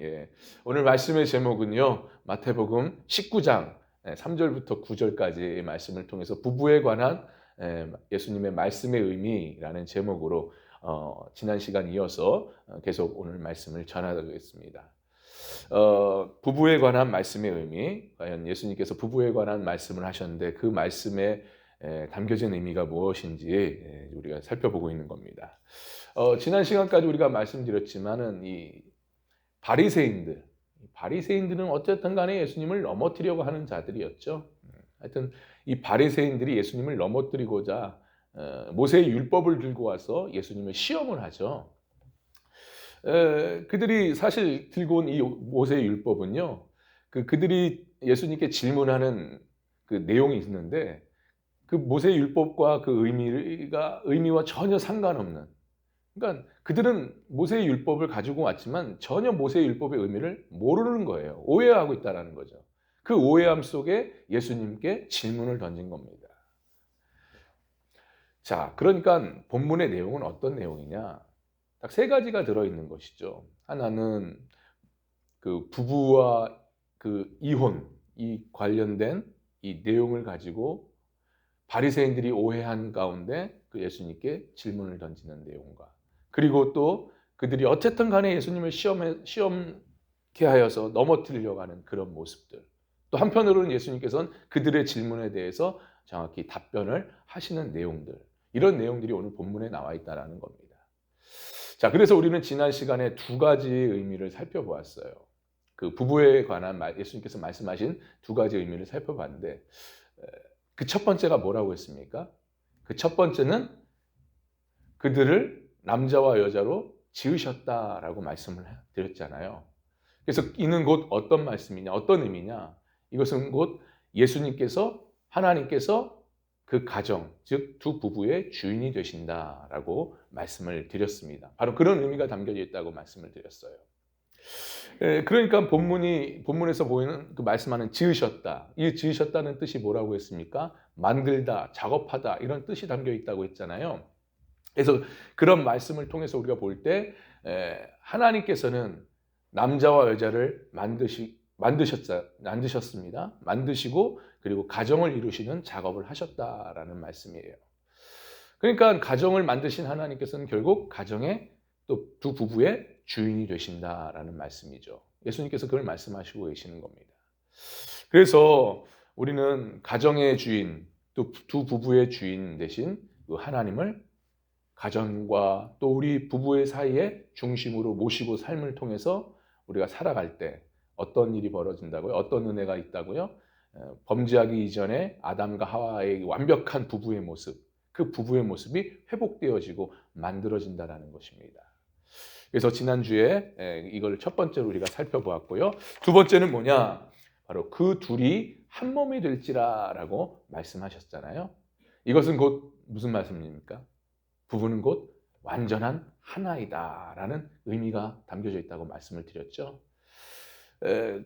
예. 오늘 말씀의 제목은요. 마태복음 19장 3절부터 9절까지의 말씀을 통해서 부부에 관한 예, 예수님의 말씀의 의미라는 제목으로 어, 지난 시간 이어서 어, 계속 오늘 말씀을 전하겠습니다. 어, 부부에 관한 말씀의 의미, 과연 예수님께서 부부에 관한 말씀을 하셨는데 그 말씀에 에, 담겨진 의미가 무엇인지 에, 우리가 살펴보고 있는 겁니다. 어, 지난 시간까지 우리가 말씀드렸지만은 이 바리새인들, 바리새인들은 어쨌든 간에 예수님을 넘어뜨리려고 하는 자들이었죠. 하여튼 이 바리새인들이 예수님을 넘어뜨리고자 어, 모세의 율법을 들고 와서 예수님을 시험을 하죠. 에, 그들이 사실 들고 온 이 모세의 율법은요, 그 그들이 예수님께 질문하는 그 내용이 있는데 그 모세의 율법과 그 의미가 의미와 전혀 상관없는. 그러니까 그들은 모세의 율법을 가지고 왔지만 전혀 모세의 율법의 의미를 모르는 거예요. 오해하고 있다라는 거죠. 그 오해함 속에 예수님께 질문을 던진 겁니다. 자, 그러니까 본문의 내용은 어떤 내용이냐? 딱 세 가지가 들어 있는 것이죠. 하나는 그 부부와 그 이혼 이 관련된 이 내용을 가지고 바리새인들이 오해한 가운데 그 예수님께 질문을 던지는 내용과 그리고 또 그들이 어쨌든 간에 예수님을 시험해, 시험케 하여서 넘어뜨리려고 하는 그런 모습들 또 한편으로는 예수님께서는 그들의 질문에 대해서 정확히 답변을 하시는 내용들 이런 내용들이 오늘 본문에 나와 있다는 겁니다. 자, 그래서 우리는 지난 시간에 두 가지의 의미를 살펴보았어요. 그 부부에 관한 예수님께서 말씀하신 두 가지 의미를 살펴봤는데 그 첫 번째가 뭐라고 했습니까? 그 첫 번째는 그들을 남자와 여자로 지으셨다라고 말씀을 드렸잖아요. 그래서 이는 곧 어떤 말씀이냐, 어떤 의미냐? 이것은 곧 예수님께서 하나님께서 그 가정, 즉 두 부부의 주인이 되신다라고 말씀을 드렸습니다. 바로 그런 의미가 담겨져 있다고 말씀을 드렸어요. 예, 그러니까 본문이 본문에서 보이는 그 말씀하는 지으셨다. 이 지으셨다는 뜻이 뭐라고 했습니까? 만들다, 작업하다 이런 뜻이 담겨 있다고 했잖아요. 그래서 그런 말씀을 통해서 우리가 볼 때 하나님께서는 남자와 여자를 만드시 만드셨자 만드셨습니다. 만드시고 그리고 가정을 이루시는 작업을 하셨다라는 말씀이에요. 그러니까 가정을 만드신 하나님께서는 결국 가정의 또 두 부부의 주인이 되신다라는 말씀이죠. 예수님께서 그걸 말씀하시고 계시는 겁니다. 그래서 우리는 가정의 주인, 또 두 부부의 주인 대신 그 하나님을 가정과 또 우리 부부의 사이에 중심으로 모시고 삶을 통해서 우리가 살아갈 때 어떤 일이 벌어진다고요? 어떤 은혜가 있다고요? 범죄하기 이전에 아담과 하와의 완벽한 부부의 모습, 그 부부의 모습이 회복되어지고 만들어진다라는 것입니다. 그래서 지난주에 이걸 첫 번째로 우리가 살펴보았고요. 두 번째는 뭐냐? 바로 그 둘이 한 몸이 될지라라고 말씀하셨잖아요. 이것은 곧 무슨 말씀입니까? 부부는 곧 완전한 하나이다 라는 의미가 담겨져 있다고 말씀을 드렸죠.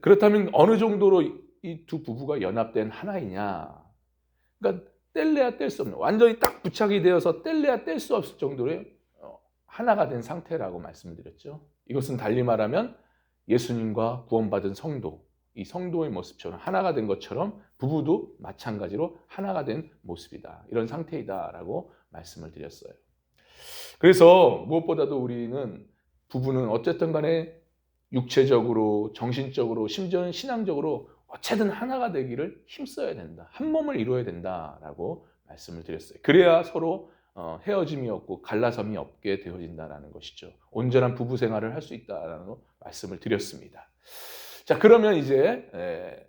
그렇다면 어느 정도로 이 두 부부가 연합된 하나이냐? 그러니까 뗄래야 뗄 수 없는 완전히 딱 부착이 되어서 뗄래야 뗄 수 없을 정도로 하나가 된 상태라고 말씀드렸죠. 이것은 달리 말하면 예수님과 구원받은 성도, 이 성도의 모습처럼 하나가 된 것처럼 부부도 마찬가지로 하나가 된 모습이다. 이런 상태이다라고 말씀을 드렸어요. 그래서 무엇보다도 우리는 부부는 어쨌든 간에 육체적으로, 정신적으로, 심지어는 신앙적으로 어쨌든 하나가 되기를 힘써야 된다. 한 몸을 이루어야 된다라고 말씀을 드렸어요. 그래야 서로 어, 헤어짐이 없고 갈라섬이 없게 되어진다는 것이죠. 온전한 부부 생활을 할 수 있다라는 말씀을 드렸습니다. 자, 그러면 이제 에,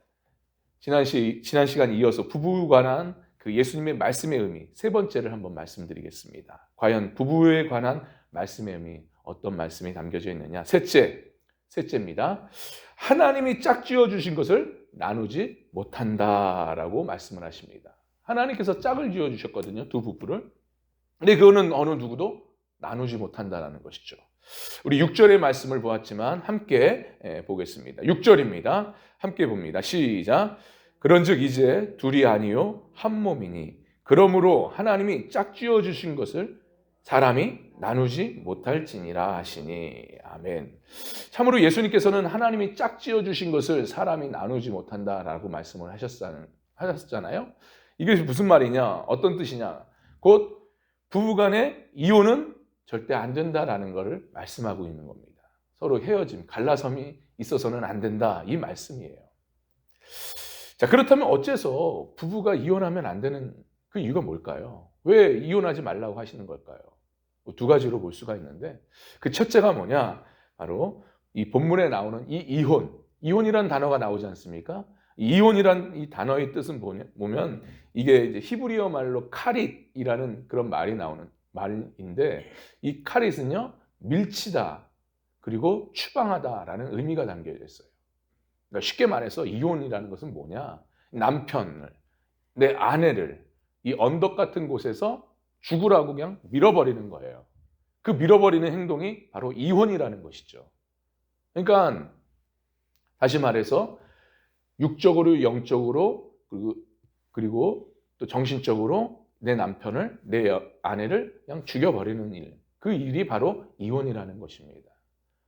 지난 시 지난 시간 이어서 부부에 관한 그 예수님의 말씀의 의미 세 번째를 한번 말씀드리겠습니다. 과연 부부에 관한 말씀의 의미 어떤 말씀이 담겨져 있느냐? 셋째, 셋째입니다. 하나님이 짝지어 주신 것을 나누지 못한다라고 말씀을 하십니다. 하나님께서 짝을 지어 주셨거든요. 두 부부를. 근데 그거는 어느 누구도 나누지 못한다라는 것이죠. 우리 6절의 말씀을 보았지만 함께 보겠습니다. 6절입니다. 함께 봅니다. 시작. 그런즉 이제 둘이 아니요 한 몸이니 그러므로 하나님이 짝지어 주신 것을 사람이 나누지 못할지니라 하시니 아멘. 참으로 예수님께서는 하나님이 짝지어 주신 것을 사람이 나누지 못한다라고 말씀을 하셨잖아요. 이게 무슨 말이냐? 어떤 뜻이냐? 곧 부부간의 이혼은 절대 안 된다라는 것을 말씀하고 있는 겁니다. 서로 헤어짐, 갈라섬이 있어서는 안 된다 이 말씀이에요. 자 그렇다면 어째서 부부가 이혼하면 안 되는 그 이유가 뭘까요? 왜 이혼하지 말라고 하시는 걸까요? 뭐두 가지로 볼 수가 있는데 그 첫째가 뭐냐? 바로 이 본문에 나오는 이 이혼, 이혼이란 단어가 나오지 않습니까? 이혼이란 이 단어의 뜻은 보면 이게 이제 히브리어 말로 카릿이라는 그런 말이 나오는 말인데 이 카릿은요 밀치다 그리고 추방하다라는 의미가 담겨져 있어요. 그러니까 쉽게 말해서 이혼이라는 것은 뭐냐? 남편을 내 아내를 이 언덕 같은 곳에서 죽으라고 그냥 밀어버리는 거예요. 그 밀어버리는 행동이 바로 이혼이라는 것이죠. 그러니까 다시 말해서 육적으로 영적으로 그리고, 그리고 또 정신적으로 내 남편을 내 아내를 그냥 죽여버리는 일. 그 일이 바로 이혼이라는 것입니다.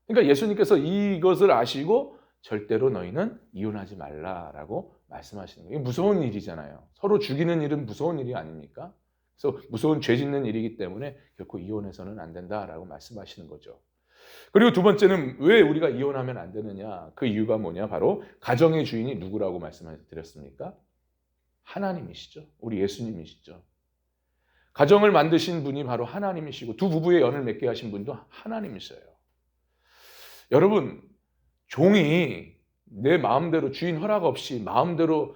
그러니까 예수님께서 이것을 아시고 절대로 너희는 이혼하지 말라라고 말씀하시는 거예요. 무서운 일이잖아요. 서로 죽이는 일은 무서운 일이 아닙니까? 그래서 무서운 죄 짓는 일이기 때문에 결코 이혼해서는 안 된다라고 말씀하시는 거죠. 그리고 두 번째는 왜 우리가 이혼하면 안 되느냐? 그 이유가 뭐냐? 바로 가정의 주인이 누구라고 말씀드렸습니까? 하나님이시죠. 우리 예수님이시죠. 가정을 만드신 분이 바로 하나님이시고 두 부부의 연을 맺게 하신 분도 하나님이셔요. 여러분, 종이 내 마음대로 주인 허락 없이 마음대로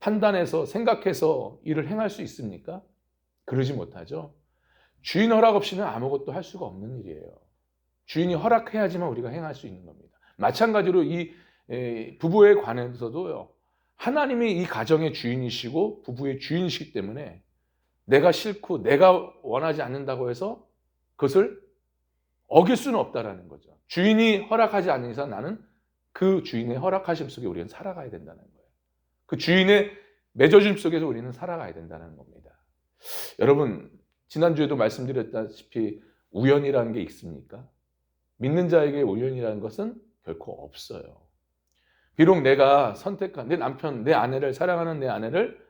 판단해서 생각해서 일을 행할 수 있습니까? 그러지 못하죠. 주인 허락 없이는 아무것도 할 수가 없는 일이에요. 주인이 허락해야지만 우리가 행할 수 있는 겁니다. 마찬가지로 이 부부에 관해서도요. 하나님이 이 가정의 주인이시고 부부의 주인이시기 때문에 내가 싫고 내가 원하지 않는다고 해서 그것을 어길 수는 없다라는 거죠. 주인이 허락하지 않는 이상 나는 그 주인의 허락하심 속에 우리는 살아가야 된다는 거예요. 그 주인의 맺어짐 속에서 우리는 살아가야 된다는 겁니다. 여러분, 지난주에도 말씀드렸다시피 우연이라는 게 있습니까? 믿는 자에게 우연이라는 것은 결코 없어요. 비록 내가 선택한 내 남편, 내 아내를 사랑하는 내 아내를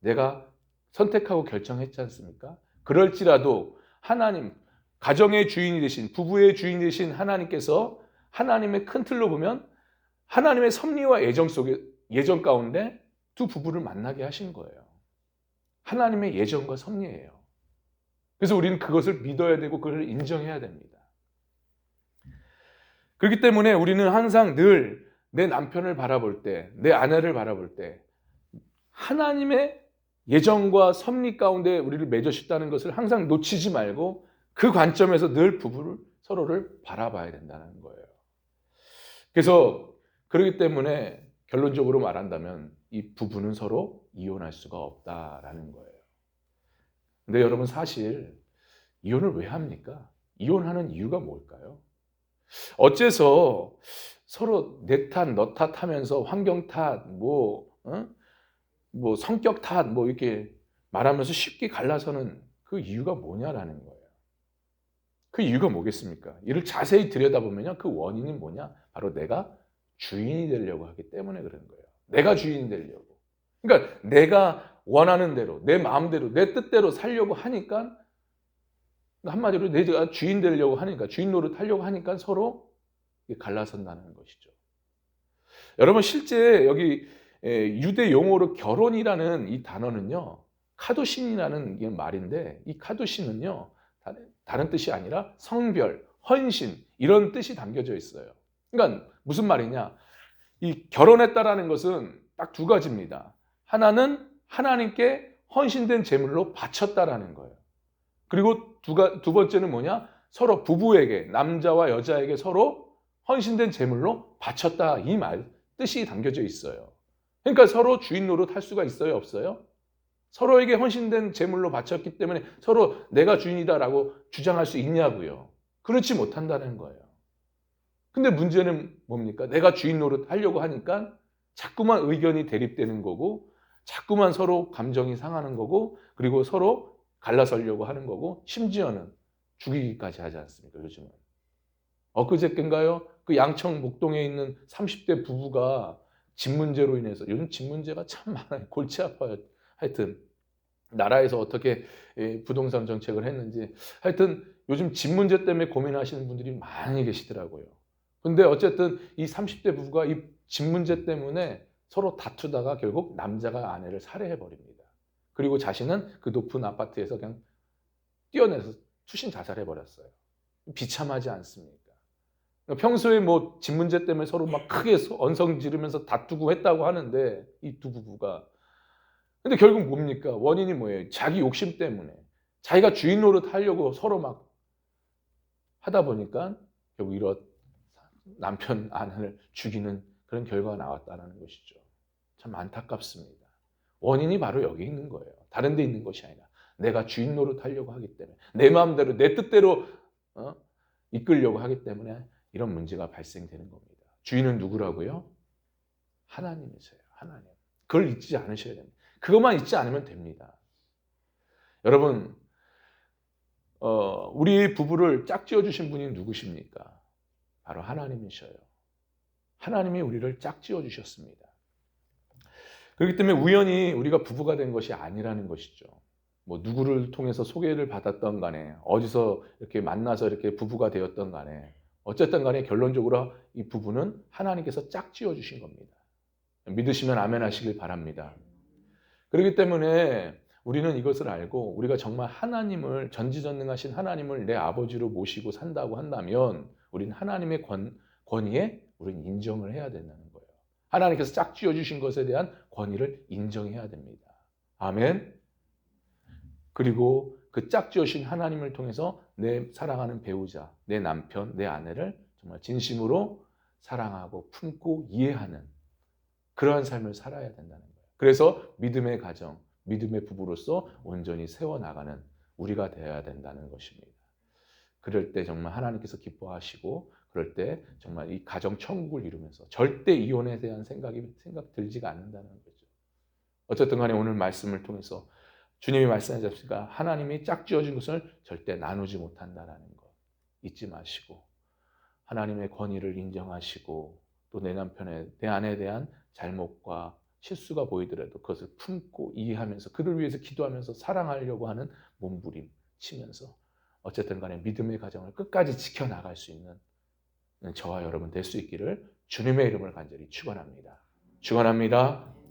내가 선택하고 결정했지 않습니까? 그럴지라도 하나님, 가정의 주인이 되신, 부부의 주인이 되신 하나님께서 하나님의 큰 틀로 보면 하나님의 섭리와 예정 속에, 예정 가운데 두 부부를 만나게 하신 거예요. 하나님의 예정과 섭리예요. 그래서 우리는 그것을 믿어야 되고 그걸 인정해야 됩니다. 그렇기 때문에 우리는 항상 늘 내 남편을 바라볼 때, 내 아내를 바라볼 때 하나님의 예정과 섭리 가운데 우리를 맺으셨다는 것을 항상 놓치지 말고 그 관점에서 늘 부부를 서로를 바라봐야 된다는 거예요. 그래서 그렇기 때문에 결론적으로 말한다면 이 부부는 서로 이혼할 수가 없다라는 거예요. 근데 여러분 사실 이혼을 왜 합니까? 이혼하는 이유가 뭘까요? 어째서 서로 내 탓, 너 탓 하면서 환경 탓, 뭐, 어? 뭐 성격 탓, 뭐 이렇게 말하면서 쉽게 갈라서는 그 이유가 뭐냐라는 거예요. 그 이유가 뭐겠습니까? 이를 자세히 들여다보면요. 그 원인이 뭐냐? 바로 내가 주인이 되려고 하기 때문에 그런 거예요. 내가 주인이 되려고. 그러니까 내가 원하는 대로, 내 마음대로, 내 뜻대로 살려고 하니까 한마디로 내가 주인 되려고 하니까 주인 노릇 하려고 하니까 서로 갈라선다는 것이죠. 여러분 실제 여기 유대 용어로 결혼이라는 이 단어는요 카도신이라는 말인데 이 카도신은요 다른 뜻이 아니라 성별, 헌신 이런 뜻이 담겨져 있어요. 그러니까 무슨 말이냐? 이 결혼했다라는 것은 딱 두 가지입니다. 하나는 하나님께 헌신된 제물로 바쳤다라는 거예요. 그리고 두, 가, 두 번째는 뭐냐? 서로 부부에게, 남자와 여자에게 서로 헌신된 제물로 바쳤다. 이 말, 뜻이 담겨져 있어요. 그러니까 서로 주인 노릇 할 수가 있어요? 없어요? 서로에게 헌신된 제물로 바쳤기 때문에 서로 내가 주인이다라고 주장할 수 있냐고요. 그렇지 못한다는 거예요. 근데 문제는 뭡니까? 내가 주인 노릇 하려고 하니까 자꾸만 의견이 대립되는 거고, 자꾸만 서로 감정이 상하는 거고, 그리고 서로 갈라서려고 하는 거고, 심지어는 죽이기까지 하지 않습니까? 요즘은. 엊그저께인가요? 그 양청 목동에 있는 30대 부부가 집 문제로 인해서 요즘 집 문제가 참 많아요. 골치 아파요. 하여튼 나라에서 어떻게 예, 부동산 정책을 했는지 하여튼 요즘 집 문제 때문에 고민하시는 분들이 많이 계시더라고요. 근데 어쨌든 이 30대 부부가 이 집 문제 때문에 서로 다투다가 결국 남자가 아내를 살해해 버립니다. 그리고 자신은 그 높은 아파트에서 그냥 뛰어내서 투신 자살해 버렸어요. 비참하지 않습니까? 평소에 뭐 집 문제 때문에 서로 막 크게 언성 지르면서 다투고 했다고 하는데 이 두 부부가 근데 결국 뭡니까? 원인이 뭐예요? 자기 욕심 때문에 자기가 주인 노릇 하려고 서로 막 하다 보니까 결국 이런 남편 아내를 죽이는 그런 결과가 나왔다는 것이죠. 참 안타깝습니다. 원인이 바로 여기 있는 거예요. 다른 데 있는 것이 아니라 내가 주인 노릇 하려고 하기 때문에 내 마음대로 내 뜻대로 어? 이끌려고 하기 때문에 이런 문제가 발생되는 겁니다. 주인은 누구라고요? 하나님이세요. 하나님. 그걸 잊지 않으셔야 됩니다. 그것만 잊지 않으면 됩니다. 여러분, 어, 우리 부부를 짝지어 주신 분이 누구십니까? 바로 하나님이셔요. 하나님이 우리를 짝지어 주셨습니다. 그렇기 때문에 우연히 우리가 부부가 된 것이 아니라는 것이죠. 뭐 누구를 통해서 소개를 받았던 간에 어디서 이렇게 만나서 이렇게 부부가 되었던 간에 어쨌든 간에 결론적으로 이 부부는 하나님께서 짝지어 주신 겁니다. 믿으시면 아멘 하시길 바랍니다. 그렇기 때문에 우리는 이것을 알고 우리가 정말 하나님을 전지전능하신 하나님을 내 아버지로 모시고 산다고 한다면 우리는 하나님의 권, 권위에 우리는 인정을 해야 된다는 거예요. 하나님께서 짝지어 주신 것에 대한 권위를 인정해야 됩니다. 아멘. 그리고 그 짝지어신 하나님을 통해서 내 사랑하는 배우자, 내 남편, 내 아내를 정말 진심으로 사랑하고 품고 이해하는 그러한 삶을 살아야 된다는 거예요. 그래서 믿음의 가정, 믿음의 부부로서 온전히 세워나가는 우리가 되어야 된다는 것입니다. 그럴 때 정말 하나님께서 기뻐하시고 그럴 때 정말 이 가정 천국을 이루면서 절대 이혼에 대한 생각이 생각 들지가 않는다는 거죠. 어쨌든 간에 오늘 말씀을 통해서 주님이 말씀하셨으니까 하나님이 짝지어진 것을 절대 나누지 못한다라는 것 잊지 마시고 하나님의 권위를 인정하시고 또 내 남편의 내 아내에 대한 잘못과 실수가 보이더라도 그것을 품고 이해하면서 그를 위해서 기도하면서 사랑하려고 하는 몸부림 치면서 어쨌든 간에 믿음의 가정을 끝까지 지켜나갈 수 있는 저와 여러분 될 수 있기를 주님의 이름을 간절히 축원합니다. 축원합니다.